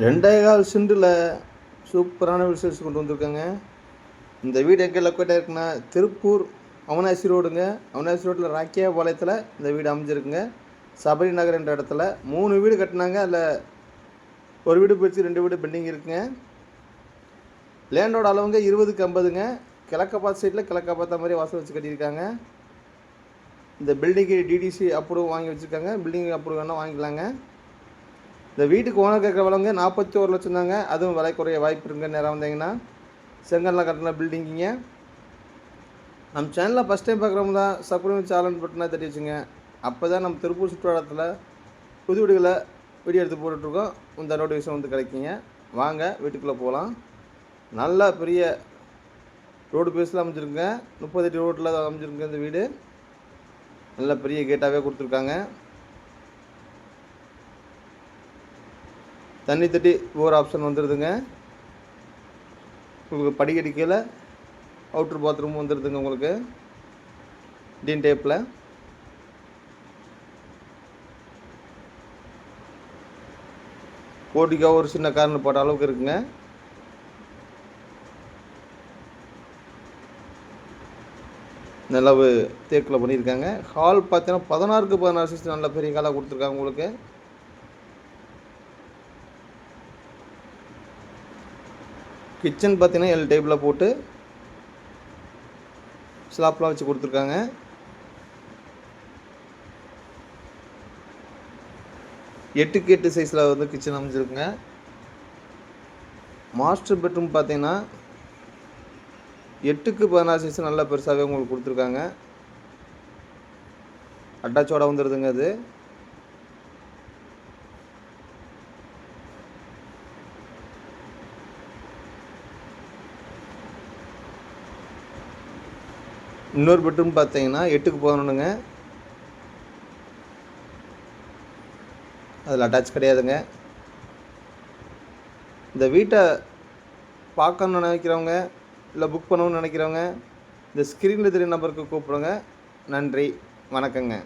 ரெண்டே கால் சிண்டில் சூப்பரான விசேஷம் கொண்டு வந்திருக்காங்க. இந்த வீடு எங்கே லொக்கேட்டாக இருக்குன்னா திருப்பூர் அவனாசி ரோடுங்க. அவனாசி ரோட்டில் ராக்கியா பாளையத்தில் இந்த வீடு அமைஞ்சிருக்குங்க. சபரி நகர் என்ற இடத்துல மூணு வீடு கட்டினாங்க. அதில் ஒரு வீடு பிரித்து ரெண்டு வீடு பெண்டிங் இருக்குங்க. லேண்டோட அளவுங்க இருபதுக்கு ஐம்பதுங்க. கிழக்க பார்த்த சைடில் கிழக்க பார்த்த மாதிரி வாசல் வச்சு கட்டியிருக்காங்க. இந்த பில்டிங்கு டிடிசி அப்ரூவ் வாங்கி வச்சுருக்காங்க. பில்டிங் அப்ரூவ் வேணால் வாங்கிக்கலாங்க. இந்த வீட்டுக்கு ஓனர் கேட்குற விலங்க நாற்பத்தி ஒரு லட்சம் தாங்க அதுவும் விலை குறைய வாய்ப்பு இருக்குங்க நேரம் வந்தீங்கன்னா. செங்கல்ல கட்டின பில்டிங்கிங்க நம்ம சேனலில் ஃபஸ்ட் டைம் பார்க்குறவங்க தான் சப்ஸ்கிரைப் சேனல் பட்டனா தெரிய வச்சுங்க அப்போ தான் நம்ம திருப்பூர் சுற்றுலாத்தில் புது வீடுகளை வீடியோ எடுத்து போட்டுட்ருக்கோம். இந்த நோட்டிஃபிகேஷன் வந்து கிடைக்குங்க. வாங்க வீட்டுக்குள்ளே போகலாம் நல்ல பெரிய ரோடு பேஸில் அமைஞ்சிருக்குங்க. முப்பது அடி ரோட்டில் அமைஞ்சிருக்கு இந்த வீடு. நல்ல பெரிய கேட்டாகவே கொடுத்துருக்காங்க. தண்ணி தட்டி ஓர் ஆப்ஷன் வந்துடுதுங்க உங்களுக்கு படிக்கடிக்கையில் கீழே அவுட்ரு பாத்ரூம் வந்துடுதுங்க உங்களுக்கு. டீன் டேப்பில் போட்டிக்காக ஒரு சின்ன கார்னர் போட்ட அளவுக்கு இருக்குங்க. நிலவு தேக்கில் பண்ணியிருக்காங்க. ஹால் பார்த்தீங்கன்னா பதினாறுக்கு பதினாறு சிஸ்டம் நல்ல பெரிய காலாக கொடுத்துருக்காங்க உங்களுக்கு. கிச்சன் பார்த்தீங்கன்னா எல் டைப்பில் போட்டு ஸ்லாப்லாம் வச்சு கொடுத்துருக்காங்க. எட்டுக்கு எட்டு சைஸில் வந்து கிச்சன் அமைஞ்சிருக்குங்க. மாஸ்டர் பெட்ரூம் பார்த்தீங்கன்னா எட்டுக்கு பதினாறு சைஸ் நல்லா பெருசாகவே உங்களுக்கு கொடுத்துருக்காங்க. அட்டாச்சோட வந்துடுதுங்க அது. இன்னொரு பெட்ரூம் பார்த்தீங்கன்னா எட்டுக்கு பதினொன்றுங்க அதில் அட்டாச் கிடையாதுங்க. இந்த வீட்டை பார்க்கணுன்னு நினைக்கிறவங்க இல்லை புக் பண்ணணும்னு நினைக்கிறவங்க இந்த ஸ்க்ரீனில் தெரிய நம்பருக்கு கூப்பிடுங்க. நன்றி. வணக்கங்க.